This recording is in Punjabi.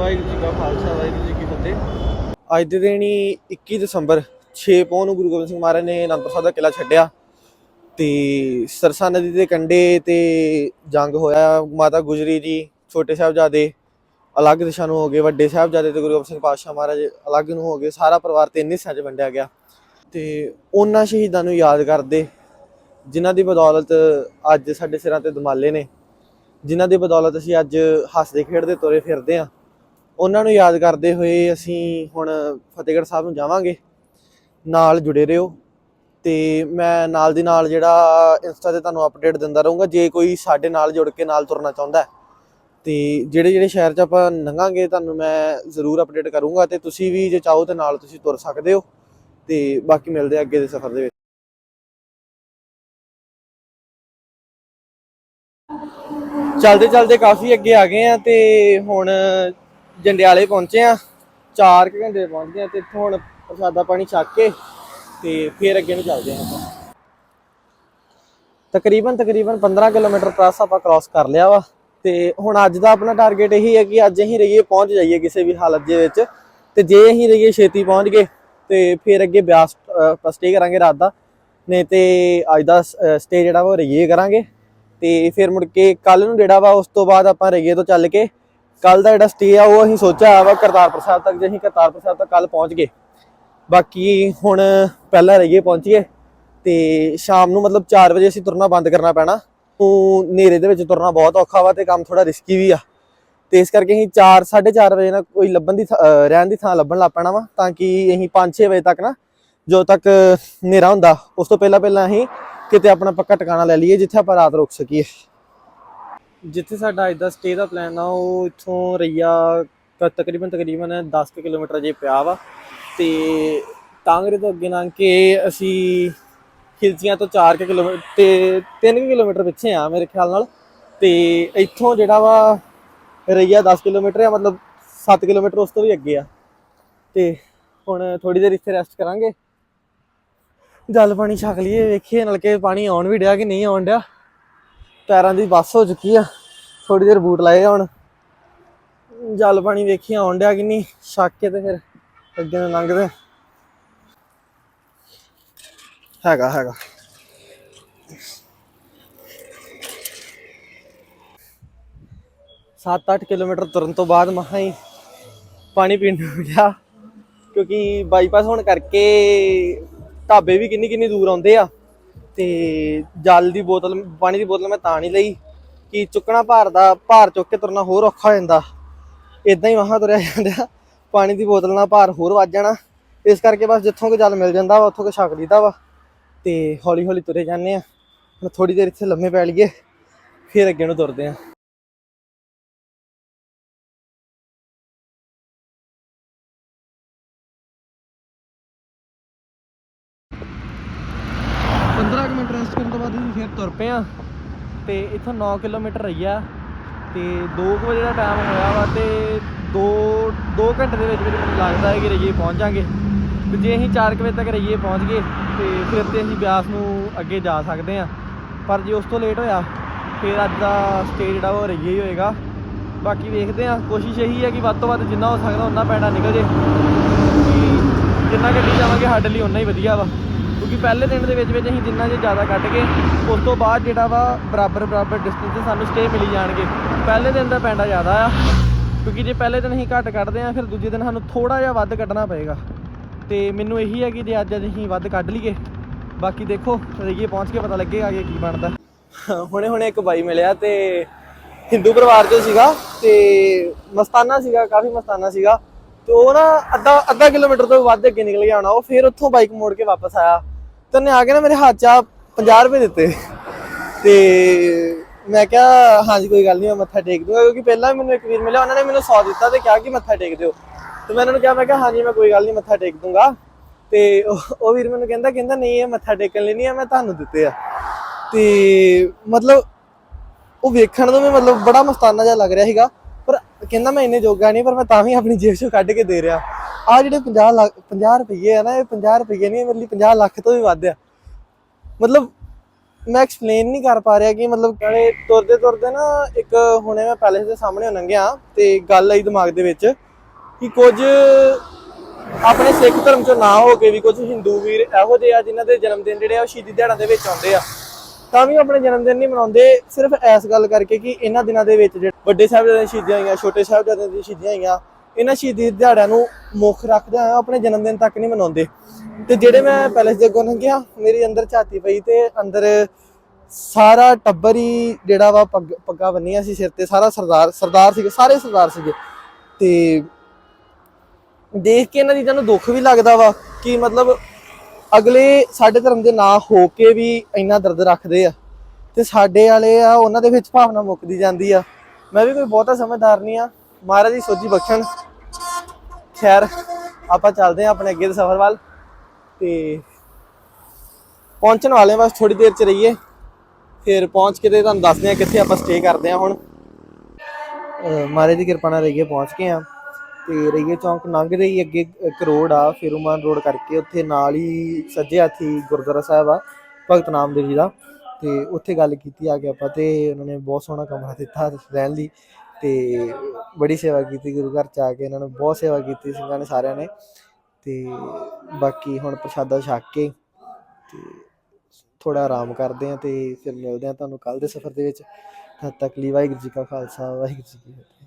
ਵਾਹਿਗੁਰੂ ਜੀ ਕਾ ਖਾਲਸਾ, ਵਾਹਿਗੁਰੂ ਜੀ ਕੀ ਫਤਿਹ। ਅੱਜ ਦੇ ਦਿਨ ਹੀ 21 ਦਸੰਬਰ 6 ਪੌਂ ਨੂੰ ਗੁਰੂ ਗੋਬਿੰਦ ਸਿੰਘ ਮਹਾਰਾਜ ਨੇ ਅਨੰਦਪੁਰ ਸਾਹਿਬ ਦਾ ਕਿਲਾ ਛੱਡਿਆ ਤੇ ਸਰਸਾ ਨਦੀ ਦੇ ਕੰਢੇ ਤੇ ਜੰਗ ਹੋਇਆ। ਮਾਤਾ ਗੁਜਰੀ ਜੀ, ਛੋਟੇ ਸਾਹਿਬਜ਼ਾਦੇ, ਅਲੱਗ ਦਿਸ਼ਾ ਨੂੰ ਹੋ ਗਏ। ਵੱਡੇ ਸਾਹਿਬਜ਼ਾਦੇ ਤੇ ਗੁਰੂ ਗੋਬਿੰਦ ਸਿੰਘ ਪਾਤਸ਼ਾਹ ਮਹਾਰਾਜ ਅਲੱਗ ਨੂੰ ਹੋ ਗਏ। ਸਾਰਾ ਪਰਿਵਾਰ ਤਿੰਨ ਹਿੱਸਿਆਂ 'ਚ ਵੰਡਿਆ ਗਿਆ। ਤੇ ਉਹਨਾਂ ਸ਼ਹੀਦਾਂ ਨੂੰ ਯਾਦ ਕਰਦੇ, ਜਿਨ੍ਹਾਂ ਦੀ ਬਦੌਲਤ ਅੱਜ ਸਾਡੇ ਸਿਰਾਂ ਤੇ ਦਮਾਲੇ ਨੇ, ਜਿਨ੍ਹਾਂ ਦੀ ਬਦੌਲਤ ਅਸੀਂ ਅੱਜ ਹੱਸਦੇ ਖੇਡਦੇ ਤੁਰੇ ਫਿਰਦੇ ਆ ਉਹਨਾਂ ਨੂੰ ਯਾਦ ਕਰਦੇ ਹੋਏ ਅਸੀਂ ਹੁਣ ਫਤਿਹਗੜ੍ਹ ਸਾਹਿਬ ਨੂੰ ਜਾਵਾਂਗੇ। ਨਾਲ ਜੁੜੇ ਰਹੋ ਤੇ ਮੈਂ ਨਾਲ ਦੀ ਨਾਲ ਜਿਹੜਾ ਇੰਸਟਾ ਤੇ ਤੁਹਾਨੂੰ ਅਪਡੇਟ ਦਿੰਦਾ ਰਹੂੰਗਾ, ਜੇ ਕੋਈ ਸਾਡੇ ਨਾਲ ਜੁੜ ਕੇ ਨਾਲ ਤੁਰਨਾ ਚਾਹੁੰਦਾ ਹੈ। ਤੇ ਜਿਹੜੇ ਜਿਹੜੇ ਸ਼ਹਿਰ 'ਚ ਆਪਾਂ ਲੰਘਾਂਗੇ, ਤੁਹਾਨੂੰ ਮੈਂ ਜ਼ਰੂਰ ਅਪਡੇਟ ਕਰੂੰਗਾ ਤੇ ਤੁਸੀਂ ਵੀ ਜੇ ਚਾਹੋ ਤੇ ਨਾਲ ਤੁਸੀਂ ਤੁਰ ਸਕਦੇ ਹੋ। ਤੇ ਬਾਕੀ ਮਿਲਦੇ ਆ ਅੱਗੇ ਦੇ ਸਫ਼ਰ ਦੇ ਵਿੱਚ। ਚਲਦੇ ਚਲਦੇ ਕਾਫੀ ਅੱਗੇ ਆ ਗਏ ਆ ਤੇ ਹੁਣ ਜੰਡਿਆਲੇ ਪਹੁੰਚੇ ਆ 4 ਘੰਟੇ ਪਹੁੰਚਦੇ ਗਏ ਆ ਤੇ ਇੱਥੋਂ ਹੁਣ ਪ੍ਰਸਾਦਾ ਪਾਣੀ ਛੱਕ ਕੇ ਤੇ ਫਿਰ ਅੱਗੇ ਨੂੰ ਚੱਲਦੇ ਆ ਆਪਾਂ। ਤਕਰੀਬਨ ਤਕਰੀਬਨ 15 ਕਿਲੋਮੀਟਰ ਪਲੱਸ ਆਪਾਂ ਕ੍ਰਾਸ ਕਰ ਲਿਆ ਵਾ ਤੇ ਹੁਣ ਅੱਜ ਦਾ ਆਪਣਾ ਟਾਰਗੇਟ ਇਹੀ ਹੈ ਕਿ ਅੱਜ ਅਸੀਂ ਰਹੀਏ ਪਹੁੰਚ ਜਾਈਏ ਕਿਸੇ ਵੀ ਹਾਲਤ ਦੇ ਵਿੱਚ ਤੇ ਜੇ ਅਸੀਂ ਰਹੀਏ ਛੇਤੀ ਪਹੁੰਚ ਗਏ ਤੇ ਫਿਰ ਅੱਗੇ ਬਿਆਸ ਆਪਾਂ ਸਟੇ ਕਰਾਂਗੇ ਰਾਤ ਦਾ। ਨੇ ਤੇ ਅੱਜ ਦਾ ਸਟੇ ਜਿਹੜਾ ਵਾ ਉਹ ਰਹੀਏ ਕਰਾਂਗੇ ਤੇ ਫਿਰ ਮੁੜ ਕੇ ਕੱਲ ਨੂੰ ਜਿਹੜਾ ਵਾ ਉਸ ਤੋਂ ਬਾਅਦ ਆਪਾਂ ਰਹੀਏ ਤੋਂ ਚੱਲ ਕੇ ਕੱਲ ਦਾ ਜਿਹੜਾ ਸਟੇ ਆ, ਉਹ ਅਸੀਂ ਸੋਚਿਆ ਵਾ ਕਰਤਾਰਪੁਰ ਸਾਹਿਬ ਤੱਕ ਜੇ ਅਸੀਂ ਕਰਤਾਰਪੁਰ ਸਾਹਿਬ ਤੱਕ ਕੱਲ ਪਹੁੰਚ ਗਏ। ਬਾਕੀ ਹੁਣ ਪਹਿਲਾਂ ਰਹੀਏ ਪਹੁੰਚੀਏ ਤੇ ਸ਼ਾਮ ਨੂੰ ਮਤਲਬ 4 ਵਜੇ ਅਸੀਂ ਤੁਰਨਾ ਬੰਦ ਕਰਨਾ ਪੈਣਾ। ਉਹ ਹਨੇਰੇ ਦੇ ਵਿੱਚ ਤੁਰਨਾ ਬਹੁਤ ਔਖਾ ਵਾ ਤੇ ਕੰਮ ਥੋੜਾ ਰਿਸਕੀ ਵੀ ਆ। ਤੇ ਇਸ ਕਰਕੇ ਅਸੀਂ 4 4:30 ਵਜੇ ਨਾ ਕੋਈ ਲੱਭਣ ਦੀ ਥਾਂ- ਰਹਿਣ ਦੀ ਥਾਂ ਲੱਭਣ ਲੱਗ ਪੈਣਾ ਵਾ ਤਾਂ ਕਿ ਅਸੀਂ 5-6 ਵਜੇ ਤੱਕ ਨਾ ਜਦੋਂ ਤੱਕ ਹਨੇਰਾ ਹੁੰਦਾ, ਉਸ ਤੋਂ ਪਹਿਲਾਂ ਪਹਿਲਾਂ ਅਸੀਂ ਕਿਤੇ ਆਪਣਾ ਪੱਕਾ ਟਿਕਾਣਾ ਲੈ ਲਈਏ ਜਿੱਥੇ ਆਪਾਂ ਰਾਤ ਰੁਕ ਸਕੀਏ। ਜਿੱਥੇ ਸਾਡਾ ਅੱਜ ਦਾ ਸਟੇ ਦਾ ਪਲਾਨ ਆ, ਉਹ ਇੱਥੋਂ ਰਈਆ ਕ- ਤਕਰੀਬਨ ਤਕਰੀਬਨ 10 ਕੁ ਕਿਲੋਮੀਟਰ ਜੇ ਪਿਆ ਵਾ। ਤੇ ਟਾਂਗਰੇ ਤੋਂ ਅੱਗੇ ਲੰਘ ਕੇ ਅਸੀਂ ਖਿਲਚੀਆਂ ਤੋਂ 4 ਕੁ ਕਿਲੋਮੀਟਰ ਤੇ 3 ਕਿਲੋਮੀਟਰ ਪਿੱਛੇ ਆ ਮੇਰੇ ਖਿਆਲ ਨਾਲ। ਤੇ ਇੱਥੋਂ ਜਿਹੜਾ ਵਾ ਰਈਆ 10 ਕਿਲੋਮੀਟਰ ਆ, ਮਤਲਬ 7 ਕਿਲੋਮੀਟਰ ਉਸ ਤੋਂ ਵੀ ਅੱਗੇ ਆ। ਤੇ ਹੁਣ ਥੋੜੀ ਦੇਰ ਇੱਥੇ ਰੈਸਟ ਕਰਾਂਗੇ। ਜਲ ਪਾਣੀ ਛਕ ਲਈਏ, ਵੇਖੀਏ ਨਲਕੇ ਪਾਣੀ ਆਉਣ ਵੀ ਡਿਆ ਕਿ ਨਹੀਂ ਆਉਣ ਡਿਆ। ਪੈਰਾਂ ਦੀ ਬੱਸ ਹੋ ਚੁੱਕੀ ਆ। ਥੋੜੀ ਦੇਰ ਬੂਟ ਲਾਏਗਾ ਹੁਣ। ਜਲ ਪਾਣੀ ਵੇਖੀ ਆਉਣ ਡਿਆ ਕਿੰਨੀ ਛੱਕ ਕੇ ਤੇ ਫਿਰ ਅੱਗੇ ਨੂੰ ਲੰਘਦੇ ਹੈਗਾ ਹੈਗਾ। ਸੱਤ ਅੱਠ ਕਿਲੋਮੀਟਰ ਤੁਰਨ ਤੋਂ ਬਾਅਦ ਮਸਾਂ ਹੀ ਪਾਣੀ ਪੀਣ ਨੂੰ ਗਿਆ। ਕਿਉਂਕਿ ਬਾਈਪਾਸ ਹੋਣ ਕਰਕੇ ਢਾਬੇ ਵੀ ਕਿੰਨੀ ਕਿੰਨੀ ਦੂਰ ਆਉਂਦੇ ਆ। ਤੇ ਜਲ ਦੀ ਬੋਤਲ, ਪਾਣੀ ਦੀ ਬੋਤਲ ਮੈਂ ਤਾਂ ਨਹੀਂ ਲਈ, ਕਿ ਚੁੱਕਣਾ ਭਾਰ ਦਾ, ਭਾਰ ਚੁੱਕ ਕੇ ਤੁਰਨਾ ਹੋਰ ਔਖਾ ਹੋ ਜਾਂਦਾ। ਇਦਾਂ ਹੀ ਵਾਹਾਂ ਤੁਰਿਆ ਜਾਂਦਾ, ਪਾਣੀ ਦੀ ਬੋਤਲ ਨਾਲ ਭਾਰ ਹੋਰ ਵੱਜ ਜਾਣਾ। ਇਸ ਕਰਕੇ ਬਸ ਜਿੱਥੋਂ ਕਿ ਜਲ ਮਿਲ ਜਾਂਦਾ ਵਾ, ਉੱਥੋਂ ਕੋ ਛਕ ਲਈਦਾ ਵਾ। ਤੇ ਹੌਲੀ ਹੌਲੀ ਤੁਰੇ ਜਾਂਦੇ ਆ। ਹੁਣ ਥੋੜੀ ਦੇਰ ਇੱਥੇ ਲੰਮੇ ਪੈ ਲਈਏ, ਫਿਰ ਅੱਗੇ ਨੂੰ ਤੁਰਦੇ ਆ। ਮਿੰਟ ਫਿਰ ਤੁਰ ਪਏ ਆ ਤੇ ਇੱਥੋਂ 9 ਕਿਲੋਮੀਟਰ ਰਹੀਆ ਤੇ 2 ਵਜੇ ਦਾ ਟਾਈਮ ਹੋਇਆ ਵਾ ਤੇ 2 2 ਘੰਟੇ ਦੇ ਵਿੱਚ ਵਿੱਚ ਮੈਨੂੰ ਲੱਗਦਾ ਹੈ ਕਿ ਰਈਏ ਪਹੁੰਚ ਜਾਾਂਗੇ। ਤੇ ਜੇ ਅਸੀਂ 4 ਵਜੇ ਤੱਕ ਰਈਏ ਪਹੁੰਚ ਗਏ ਤੇ ਫਿਰ ਤੇ ਅਸੀਂ ਬਿਆਸ ਨੂੰ ਅੱਗੇ ਜਾ ਸਕਦੇ ਆ। ਪਰ ਜੇ ਉਸ ਤੋਂ ਲੇਟ ਹੋਇਆ, ਫਿਰ ਅੱਜ ਦਾ ਸਟੇ ਜਿਹੜਾ ਉਹ ਰਈਏ ਹੀ ਹੋਏਗਾ। ਬਾਕੀ ਵੇਖਦੇ ਆ, ਕੋਸ਼ਿਸ਼ ਇਹੀ ਹੈ ਕਿ ਵੱਧ ਤੋਂ ਵੱਧ ਜਿੰਨਾ ਹੋ ਸਕਦਾ ਉਹਨਾਂ ਪੈਣਾ ਨਿਕਲ ਜੇ। ਕਿ ਜਿੰਨਾ ਗੱਡੀ ਜਾਵਾਂਗੇ, ਸਾਡੇ ਲਈ ਉਨਾ ਹੀ ਵਧੀਆ ਵਾ। ਕਿਉਂਕਿ ਪਹਿਲੇ ਦਿਨ ਦੇ ਵਿੱਚ ਵਿੱਚ ਅਸੀਂ ਜਿੰਨਾ ਜੇ ਜ਼ਿਆਦਾ ਕੱਢ ਕੇ, ਉਸ ਤੋਂ ਬਾਅਦ ਜਿਹੜਾ ਵਾ ਬਰਾਬਰ ਬਰਾਬਰ ਡਿਸਟੈਂਸ ਤੇ ਸਾਨੂੰ ਸਟੇ ਮਿਲੀ ਜਾਣਗੇ। ਪਹਿਲੇ ਦਿਨ ਦਾ ਪੈਂਡਾ ਜ਼ਿਆਦਾ ਆ, ਕਿਉਂਕਿ ਜੇ ਪਹਿਲੇ ਦਿਨ ਅਸੀਂ ਘੱਟ ਕੱਢਦੇ ਆ ਫਿਰ ਦੂਜੇ ਦਿਨ ਸਾਨੂੰ ਥੋੜਾ ਜਿਹਾ ਵੱਧ ਕੱਢਣਾ ਪਏਗਾ। ਤੇ ਮੈਨੂੰ ਇਹੀ ਹੈ ਕਿ ਜੇ ਅੱਜ ਅਸੀਂ ਵੱਧ ਕੱਢ ਲਈਏ, ਬਾਕੀ ਦੇਖੋ ਰਈਏ ਪਹੁੰਚ ਕੇ ਪਤਾ ਲੱਗੇਗਾ ਅੱਗੇ ਕੀ ਬਣਦਾ। ਹੁਣੇ ਹੁਣੇ ਇੱਕ ਬਾਈ ਮਿਲਿਆ ਤੇ ਹਿੰਦੂ ਪਰਿਵਾਰ ਚੋਂ ਸੀਗਾ ਤੇ ਮਸਤਾਨਾ ਸੀਗਾ, ਕਾਫੀ ਮਸਤਾਨਾ ਸੀਗਾ। ਤੇ ਉਹ ਨਾ ਅੱਧਾ ਅੱਧਾ ਕਿਲੋਮੀਟਰ ਤੋਂ ਵੱਧ ਅੱਗੇ ਨਿਕਲ ਗਿਆ ਹੋਣਾ, ਉਹ ਫਿਰ ਉੱਥੋਂ ਬਾਈਕ ਮੋੜ ਕੇ ਵਾਪਸ ਆਇਆ। ਤੇ ਉਹਨੇ ਆ ਕੇ ਨਾ ਮੇਰੇ ਹੱਥ 'ਚ ਆ 50 ਰੁਪਏ ਦਿੱਤੇ। ਤੇ ਮੈਂ ਕਿਹਾ, ਹਾਂਜੀ, ਕੋਈ ਗੱਲ ਨਹੀਂ ਮੈਂ ਮੱਥਾ ਟੇਕ ਦੂੰਗਾ, ਕਿਉਂਕਿ ਪਹਿਲਾਂ ਮੈਨੂੰ ਇੱਕ ਵੀਰ ਮਿਲਿਆ, ਉਹਨਾਂ ਨੇ ਮੈਨੂੰ 100 ਦਿੱਤਾ ਤੇ ਕਿਹਾ ਕਿ ਮੱਥਾ ਟੇਕ ਦਿਓ। ਤੇ ਮੈਂ ਉਹਨਾਂ ਨੂੰ ਕਿਹਾ, ਮੈਂ ਕਿਹਾ, ਹਾਂਜੀ, ਮੈਂ ਕੋਈ ਗੱਲ ਨਹੀਂ ਮੱਥਾ ਟੇਕ ਦੂੰਗਾ। ਤੇ ਉਹ ਵੀਰ ਮੈਨੂੰ ਕਹਿੰਦਾ ਕਹਿੰਦਾ, ਨਹੀਂ, ਇਹ ਮੱਥਾ ਟੇਕਣ ਲਈ ਨਹੀਂ ਆ, ਮੈਂ ਤੁਹਾਨੂੰ ਦਿੱਤੇ ਆ। ਤੇ ਮਤਲਬ ਉਹ ਵੇਖਣ ਨੂੰ ਵੀ ਮਤਲਬ ਬੜਾ ਮਸਤਾਨਾ ਜਿਹਾ ਲੱਗ ਰਿਹਾ ਸੀਗਾ। ਕਹਿੰਦਾ ਮੈਂ ਇੰਨੇ ਜੋਗਾ ਨਹੀਂ, ਪਰ ਮੈਂ ਤਾਂ ਵੀ ਆਪਣੀ ਜੇਬ ਚੋਂ ਕੱਢ ਕੇ ਦੇ ਰਿਹਾ। ਆ ਜਿਹੜੇ 50 ਲੱਖ 50 ਰੁਪਏ ਆ ਨਾ, ਇਹ 50 ਰੁਪਏ ਨਹੀਂ ਮੇਰੇ ਲਈ 50 ਲੱਖ ਤੋਂ ਵੀ ਵੱਧ ਆ। ਮਤਲਬ ਮੈਂ ਐਕਸਪਲੇਨ ਨਹੀਂ ਕਰ ਪਾ ਰਿਹਾ ਕਿ ਮਤਲਬ ਨਾਲੇ ਤੁਰਦੇ ਤੁਰਦੇ ਨਾ ਇੱਕ ਹੁਣੇ ਮੈਂ ਪੈਲੇਸ ਦੇ ਸਾਹਮਣੇ ਲੰਘਿਆ ਤੇ ਗੱਲ ਆਈ ਦਿਮਾਗ ਦੇ ਵਿੱਚ ਕਿ ਕੁਝ ਆਪਣੇ ਸਿੱਖ ਧਰਮ ਚੋਂ ਨਾ ਹੋ ਕੇ ਵੀ ਕੁਝ ਹਿੰਦੂ ਵੀਰ ਇਹੋ ਜਿਹੇ ਆ ਜਿਨ੍ਹਾਂ ਦੇ ਜਨਮ ਦਿਨ ਜਿਹੜੇ ਆ ਉਹ ਸ਼ਹੀਦੀ ਦਿਹਾੜਾ ਦੇ ਵਿੱਚ ਆਉਂਦੇ ਆ। ਤਾਂ ਵੀ ਉਹ ਆਪਣੇ ਜਨਮ ਦਿਨ ਨਹੀਂ ਮਨਾਉਂਦੇ, ਸਿਰਫ ਇਸ ਗੱਲ ਕਰਕੇ ਕਿ ਇਹਨਾਂ ਦਿਨਾਂ ਦੇ ਵਿੱਚ ਜਿਹੜੇ ਵੱਡੇ ਸਾਹਿਬਜ਼ਾਦਿਆਂ ਦੀਆਂ ਸ਼ਹੀਦੀਆਂ ਹੋਈਆਂ, ਛੋਟੇ ਸਾਹਿਬਜ਼ਾਦਿਆਂ ਦੀਆਂ ਸ਼ਹੀਦੀਆਂ ਹੋਈਆਂ, ਇਹਨਾਂ ਸ਼ਹੀਦੀ ਦਿਹਾੜਿਆਂ ਨੂੰ ਮੁੱਖ ਰੱਖਦੇ ਹੋਏ ਆਪਣੇ ਜਨਮ ਦਿਨ ਤੱਕ ਨਹੀਂ ਮਨਾਉਂਦੇ। ਤੇ ਜਿਹੜੇ ਮੈਂ ਪੈਲੇਸ ਦੇ ਅੱਗੋਂ ਲੰਘਿਆ, ਮੇਰੇ ਅੰਦਰ ਝਾਤੀ ਪਈ ਤੇ ਅੰਦਰ ਸਾਰਾ ਟੱਬਰ ਹੀ ਜਿਹੜਾ ਵਾ ਪੱਗ, ਪੱਗਾਂ ਬੰਨੀਆਂ ਸੀ ਸਿਰ ਤੇ, ਸਾਰਾ ਸਰਦਾਰ ਸਰਦਾਰ ਸੀਗੇ, ਸਾਰੇ ਸਰਦਾਰ ਸੀਗੇ। ਤੇ ਦੇਖ ਕੇ ਇਹਨਾਂ ਚੀਜ਼ਾਂ ਨੂੰ ਦੁੱਖ ਵੀ ਲੱਗਦਾ ਵਾ ਕਿ ਮਤਲਬ ਅਗਲੇ ਸਾਡੇ ਧਰਮ ਦੇ ਨਾਂ ਹੋ ਕੇ ਵੀ ਇੰਨਾ ਦਰਦ ਰੱਖਦੇ ਆ ਤੇ ਸਾਡੇ ਵਾਲੇ ਆ, ਉਹਨਾਂ ਦੇ ਵਿੱਚ ਭਾਵਨਾ ਮੁੱਕਦੀ ਜਾਂਦੀ ਆ। ਮੈਂ ਵੀ ਕੋਈ ਬਹੁਤਾ ਸਮਝਦਾਰ ਨਹੀਂ ਆ। ਮਹਾਰਾਜ ਦੀ ਸੋਝੀ ਬਖਸ਼ਣ। ਖੈਰ, ਆਪਾਂ ਚੱਲਦੇ ਆ ਆਪਣੇ ਅੱਗੇ ਦੇ ਸਫ਼ਰ ਵੱਲ ਤੇ ਪਹੁੰਚਣ ਵਾਲੇ ਬਸ ਥੋੜੀ ਦੇਰ ਚ ਰਹੀਏ। ਫਿਰ ਪਹੁੰਚ ਕੇ ਤੇ ਤੁਹਾਨੂੰ ਦੱਸਦੇ ਆ ਕਿੱਥੇ ਆਪਾਂ ਸਟੇ ਕਰਦੇ ਆ ਹੁਣ। ਮਹਾਰਾਜ ਦੀ ਕਿਰਪਾ ਨਾਲ ਰਹੀਏ, ਪਹੁੰਚ ਗਏ ਆ ਤੇ ਰਹੀਏ ਚੌਂਕ ਲੰਘਦੇ ਹੀ ਅੱਗੇ ਇੱਕ ਰੋਡ ਆ, ਫਿਰੂਮਾਨ ਰੋਡ ਕਰਕੇ ਉੱਥੇ ਨਾਲ ਹੀ ਸੱਜੇ ਹੱਥੀ ਗੁਰਦੁਆਰਾ ਸਾਹਿਬ ਆ, ਭਗਤ ਨਾਮਦੇਵ ਜੀ ਦਾ। ਤੇ ਉੱਥੇ ਗੱਲ ਕੀਤੀ ਆ ਕੇ ਆਪਾਂ ਤੇ ਉਹਨਾਂ ਨੇ ਬਹੁਤ ਸੋਹਣਾ ਕਮਰਾ ਦਿੱਤਾ ਰਹਿਣ ਲਈ। ਤੇ ਬੜੀ ਸੇਵਾ ਕੀਤੀ ਗੁਰੂ ਘਰ ਚ ਆ ਕੇ, ਇਹਨਾਂ ਨੇ ਬਹੁਤ ਸੇਵਾ ਕੀਤੀ ਸਿੰਘਾਂ ਨੇ ਸਾਰਿਆਂ ਨੇ। ਤੇ ਬਾਕੀ ਹੁਣ ਪ੍ਰਸ਼ਾਦਾ ਛਕ ਕੇ ਤੇ ਥੋੜਾ ਆਰਾਮ ਕਰਦੇ ਆ ਤੇ ਫਿਰ ਮਿਲਦੇ ਆ ਤੁਹਾਨੂੰ ਕੱਲ ਦੇ ਸਫ਼ਰ ਦੇ ਵਿੱਚ। ਤਦ ਤੱਕ ਲਈ ਵਾਹਿਗੁਰੂ ਜੀ ਕਾ ਖਾਲਸਾ, ਵਾਹਿਗੁਰੂ ਜੀ ਕੀ ਫਤਿਹ।